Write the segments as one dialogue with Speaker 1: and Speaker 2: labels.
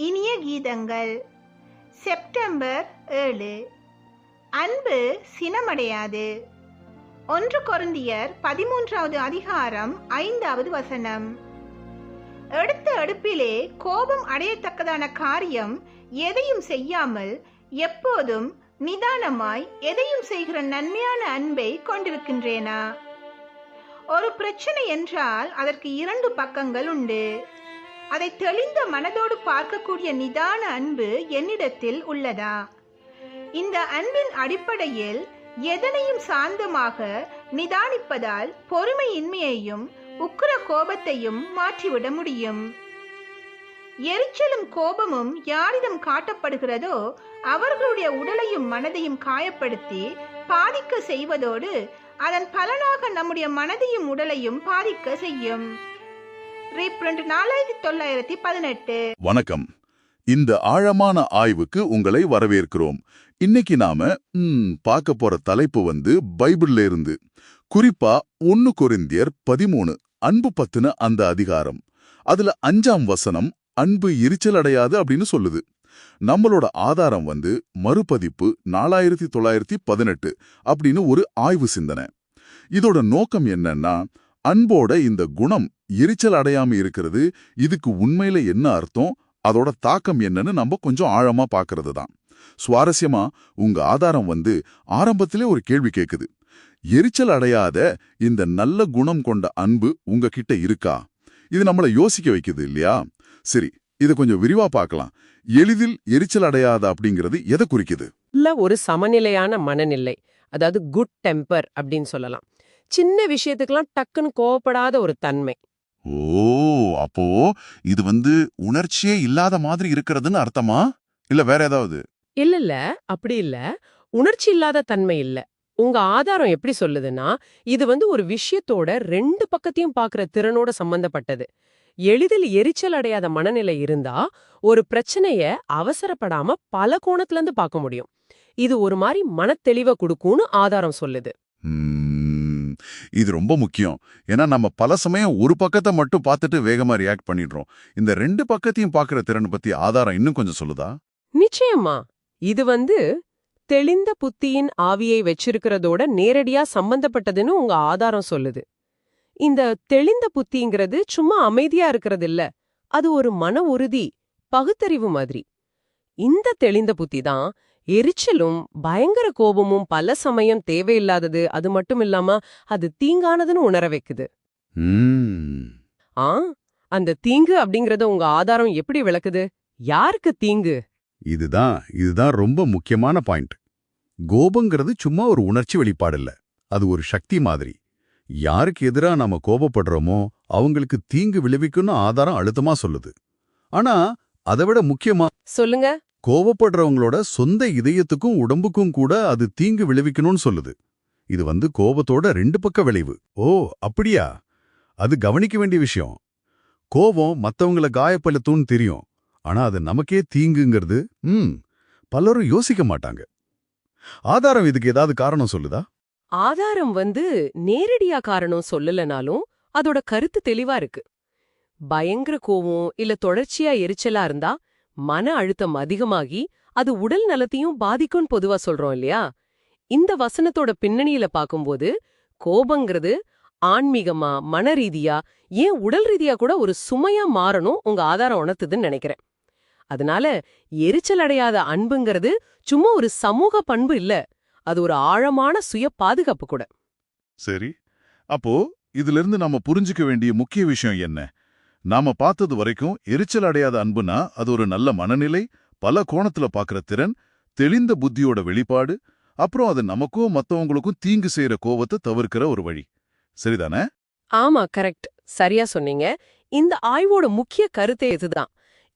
Speaker 1: இனிய கீதங்கள். செப்டம்பர் ஏழு. அன்பு சினமடையாது. ஒன்று கொருந்தியர் பதிமூன்றாவது அதிகாரம் ஐந்தாவது வசனம். எடுத்த எடுப்பிலே கோபம் அடையத்தக்கதான காரியம் எதையும் செய்யாமல் எப்போதும் நிதானமாய் எதையும் செய்கிற நன்மையான அன்பை கொண்டிருக்கின்றேனா? ஒரு பிரச்சனை என்றால் அதற்கு இரண்டு பக்கங்கள் உண்டு. அதை தெளிந்த மனதோடு பார்க்கக்கூடிய நிதான அன்பு என்னிடத்தில் உள்ளதா? இந்த அன்பின் அடிப்படையில் எதனையும் சாந்தமாக நிதானிப்பதால் பொறுமையின்மையையும் உக்கிர கோபத்தையும் மாற்றிவிட முடியும். எரிச்சலும் கோபமும் யாரிடம் காட்டப்படுகிறதோ அவர்களுடைய உடலையும் மனதையும் காயப்படுத்தி பாதிக்க செய்வதோடு அதன் பலனாக நம்முடைய மனதையும் உடலையும் பாதிக்க செய்யும். ரீப்ரிண்ட் நாலாயிரத்தி தொள்ளாயிரத்தி பதினெட்டு.
Speaker 2: வணக்கம். இந்த ஆழமான ஆய்வுக்கு உங்களை வரவேற்கிறோம். இன்னைக்கு நாம பார்க்க போற தலைப்பு வந்து பைபிள்ல இருந்து. குறிப்பா ஒன்னு கொரிந்தியர் பதிமூணு அன்பு பத்தின அந்த அதிகாரம். அதுல அஞ்சாம் வசனம் அன்பு எரிச்சல் அடையாது அப்படின்னு சொல்லுது. நம்மளோட ஆதாரம் வந்து மறுபதிப்பு நாலாயிரத்தி தொள்ளாயிரத்தி பதினெட்டு அப்படின்னு ஒரு ஆய்வு சிந்தனை. இதோட நோக்கம் என்னன்னா அன்போட இந்த குணம் எரிச்சல் அடையாம இருக்கிறது இதுக்கு உண்மையில என்ன அர்த்தம்? அதோட தாக்கம் என்னன்னு நம்ம கொஞ்சம் ஆழமா பாக்குறது தான். சுவாரஸ்யமா உங்க ஆதாரம் வந்து ஆரம்பத்திலே ஒரு கேள்வி கேக்குது. எரிச்சல் அடையாத இந்த நல்ல குணம் கொண்ட அன்பு உங்ககிட்ட இருக்கா? இது நம்மள யோசிக்க வைக்குது இல்லையா? சரி இதை கொஞ்சம் விரிவா பார்க்கலாம் எளிதில் எரிச்சல் அடையாத அப்படிங்கிறது எதை குறிக்குது?
Speaker 3: இல்ல ஒரு சமநிலையான மனநிலை. அதாவது குட் டெம்பர் அப்படின்னு சொல்லலாம். சின்ன விஷயத்துக்கெல்லாம் டக்குன்னு கோவப்படாத ஒரு தன்மை.
Speaker 2: ஓ அப்போ இது வந்து உணர்ச்சியே இல்லாத மாதிரி இருக்கிறதுன்னு அர்த்தமா? இல்ல வேற ஏதாவது?
Speaker 3: இல்ல இல்ல. அப்படி இல்ல. உணர்ச்சி இல்லாத தன்மை இல்ல. உங்க ஆதாரம் எப்படி சொல்லுதுன்னா இது வந்து ஒரு விஷயத்தோட ரெண்டு பக்கத்தையும் பார்க்கிற திறனோட சம்பந்தப்பட்டது. எளிதில் எரிச்சல் அடையாத மனநிலை இருந்தா ஒரு பிரச்சனைய அவசரப்படாம பல கோணத்துல இருந்து பார்க்க முடியும். இது ஒரு மாதிரி மனத்தெளிவை கொடுக்கும்னு ஆதாரம் சொல்லுது.
Speaker 2: ம், இது ரொம்ப முக்கியம். ஏன்னா நம்ம பல சமயம் ஒரு பக்கத்தை மட்டும் பார்த்துட்டு வேகமா ரியாக்ட் பண்ணிடுறோம். இந்த ரெண்டு பக்கத்தையும் பாக்குற திறன் பத்தி ஆதாரம் இன்னும் கொஞ்சம் சொல்லுதா?
Speaker 3: நிச்சயமா. இது வந்து தெளிந்த புத்தியின் ஆவியை வச்சிருக்கிறதோட நேரடியா சம்பந்தப்பட்டதுன்னு உங்க ஆதாரம் சொல்லுது. இந்த தெளிந்த புத்திங்கிறது சும்மா அமைதியா இருக்கிறது இல்ல. அது ஒரு மன உறுதி பகுத்தறிவு மாதிரி. இந்த தெளிந்த புத்தி தான் எரிச்சலும் பயங்கர கோபமும் பல சமயம் தேவையில்லாதது. அது மட்டும் இல்லாம அது தீங்கானதுன்னு உணர வைக்குது. ஆ அந்த தீங்கு அப்படிங்கறத உங்க ஆதாரம் எப்படி விளக்குது? யாருக்கு தீங்கு?
Speaker 4: இதுதான் இதுதான் ரொம்ப முக்கியமான பாயிண்ட். கோபங்கிறது சும்மா ஒரு உணர்ச்சி வெளிப்பாடு இல்ல. அது ஒரு சக்தி மாதிரி. யாருக்கு எதிரா நாம கோபப்படுறோமோ அவங்களுக்கு தீங்கு விளைவிக்கும்னு ஆதாரம் அழுத்தமா சொல்லுது. ஆனா அதை விட முக்கியமா
Speaker 3: சொல்லுங்க.
Speaker 4: கோபப்படுறவங்களோட சொந்த இதயத்துக்கும் உடம்புக்கும் கூட அது தீங்கு விளைவிக்கணும்னு சொல்லுது. இது வந்து கோபத்தோட ரெண்டு பக்க விளைவு. ஓ அப்படியா? அது கவனிக்க வேண்டிய விஷயம். கோபம் மத்தவங்கள காயப்படுத்தும்னு தெரியும். ஆனா அது நமக்கே தீங்குங்கிறது ம் பலரும் யோசிக்க மாட்டாங்க. ஆதாரம் இதுக்கு ஏதாவது காரணம் சொல்லுதா?
Speaker 3: ஆதாரம் வந்து நேரடியா காரணம் சொல்லலனாலும் அதோட கருத்து தெளிவா இருக்கு. பயங்கர கோவம் இல்ல தொடர்ச்சியா எரிச்சலா இருந்தா மன அழுத்தம் அதிகமாகி அது உடல் நலத்தையும் பாதிக்கும்னு பொதுவா சொல்றோம் இல்லையா? இந்த வசனத்தோட பின்னணியில பாக்கும்போது கோபங்கிறது ஆன்மீகமா மன ரீதியா ஏன் உடல் ரீதியா கூட ஒரு சுமையா மாறணும் உங்க ஆதாரம் உணர்த்துதுன்னு நினைக்கிறேன். அதனால எரிச்சல் அடையாத அன்புங்கிறது சும்மா ஒரு சமூக பண்பு இல்ல அது ஒரு ஆழமான சுய பாதுகாப்பு கூட.
Speaker 2: சரி. அப்போ இதுல இருந்து நாம புரிஞ்சுக்க வேண்டிய முக்கிய விஷயம் என்ன? நாம பார்த்தது வரைக்கும் எரிச்சல் அடையாத அன்புனா அது ஒரு நல்ல மனநிலை பல கோணத்துல பார்க்கிற திறன் தெளிந்த புத்தியோட வெளிப்பாடு அப்புறம் அது நமக்கும் மத்தவங்களுக்கும் தீங்கு செய்யற கோவத்தை தவிர்க்கிற ஒரு வழி. சரிதானே?
Speaker 3: ஆமா கரெக்ட். சரியா சொன்னீங்க. இந்த ஆய்வோட முக்கிய கருத்தே இதுதான்.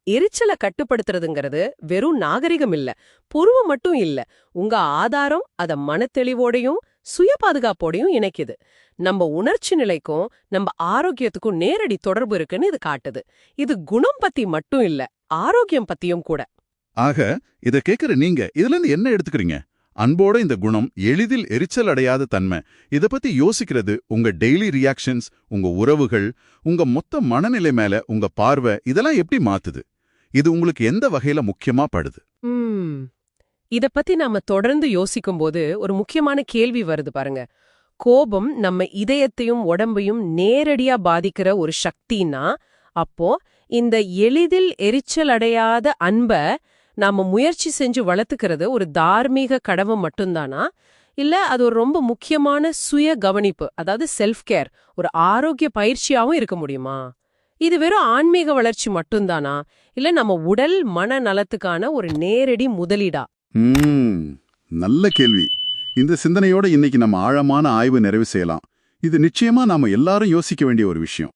Speaker 3: எரிச்சலை கட்டுப்படுத்துறதுங்கிறது வெறும் நாகரிகம் இல்ல பொறுமை மட்டும் இல்ல. உங்க ஆதாரம் அத மனத்தெளிவோடையும் சுய பாதுகாப்போடையும் இணைக்குது. நம்ம உணர்ச்சி நிலைக்கும் நம்ம ஆரோக்கியத்துக்கும் நேரடி தொடர்பு இருக்குன்னு இது காட்டுது. இது குணம் பத்தி மட்டும் இல்ல ஆரோக்கியம் பத்தியும் கூட.
Speaker 2: ஆக இத கேக்குற நீங்க இதுல இருந்து என்ன எடுத்துக்கிறீங்க? அன்போட இந்த குணம் எளிதில் எரிச்சல் அடையாத தன்மை. இத பத்தி யோசிக்கிறது உங்க டெய்லி ரியாக்ஷன்ஸ் உங்க உறவுகள் உங்க மொத்த மனநிலை மேல உங்க பார்வை இதெல்லாம் எப்படி மாத்துது?
Speaker 4: இது உங்களுக்கு எந்த வகையில முக்கியமா படுது?
Speaker 3: இத பத்தி நாம தொடர்ந்து யோசிக்கும்போது ஒரு முக்கியமான கேள்வி வருது பாருங்க. கோபம் நம்ம இதயத்தையும் உடம்பையும் நேரடியா பாதிக்கிற ஒரு சக்தினா அப்போ இந்த எளிதில் எரிச்சல் அடையாத அன்ப நாம முயற்சி செஞ்சு வளர்த்துக்கிறது ஒரு தார்மீக கடமை மட்டும்தானா? இல்ல அது ஒரு ரொம்ப முக்கியமான சுய கவனிப்பு அதாவது செல்ஃப் கேர் ஒரு ஆரோக்கிய பயிற்சியாவும் இருக்க முடியுமா? இது வெறும் ஆன்மீக வளர்ச்சி மட்டும்தானா? இல்ல நம்ம உடல் மன நலத்துக்கான ஒரு நேரடி முதலீடா?
Speaker 2: நல்ல கேள்வி. இந்த சிந்தனையோட இன்னைக்கு நம்ம ஆழமான ஆய்வு நிறைவு செய்யலாம். இது நிச்சயமா நாம எல்லாரும் யோசிக்க வேண்டிய ஒரு விஷயம்.